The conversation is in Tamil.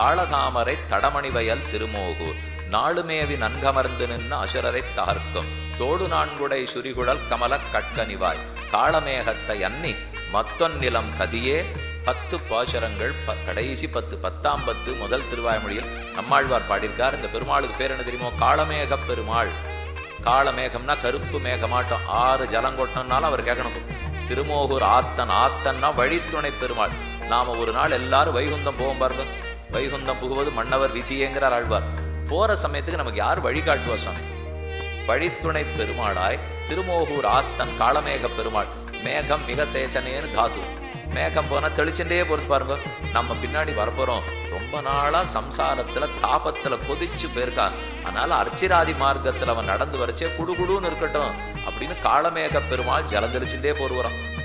ஆழதாமரை தடமணி வயல் திருமோகூர். நாளுமேவி நன்கமர்ந்து நின்று அசுரரை தகர்க்கும் தோடு நான்குடை சுரிகுழல் கமல கட்கனிவாய். காளமேகத்தை அன்னி மத்தொன் நிலம் கதியே. பத்து பாசுரங்கள் ப கடைசி பத்து பத்தாம் பத்து முதல் திருவாய்மொழியில் நம்மாழ்வார் பாடியிருக்கார். இந்த பெருமாளுக்கு பேர் என்ன தெரியுமோ? காளமேக பெருமாள். காளமேகம்னா கருப்பு மேகமாட்டம். ஆறு ஜலம் கொட்டணும்னாலும் அவர் கேட்கணும். திருமோகூர் ஆத்தன் ஆத்தன்னா வழித்துணை பெருமாள். நாம ஒரு நாள் எல்லாரும் வைகுந்தம் போகும் பாருங்க. வைகுந்தம் புகுவது மன்னவர் விதியேங்கிறார் ஆழ்வார். போற சமயத்துக்கு நமக்கு யார் வழிகாட்டுவா சுவாமி? வழித்துணை பெருமாளாய் திருமோகூர் ஆத்தன் காலமேக பெருமாள். மேகம் மிக சேச்சனேன்னு தாத்து மேகம் போனா தெளிச்சுட்டே பொறுத்து பாருங்க. நம்ம பின்னாடி வரப்போறோம். ரொம்ப நாளா சம்சாரத்துல தாபத்துல கொதிச்சு போயிருக்கான். அதனால அர்ச்சிராதி மார்க்கத்துல அவன் நடந்து வரைச்சே குடுகுடுன்னு இருக்கட்டும். அப்படின்னு காலமேக பெருமாள் ஜலந்தெளிச்சுட்டே போருவான்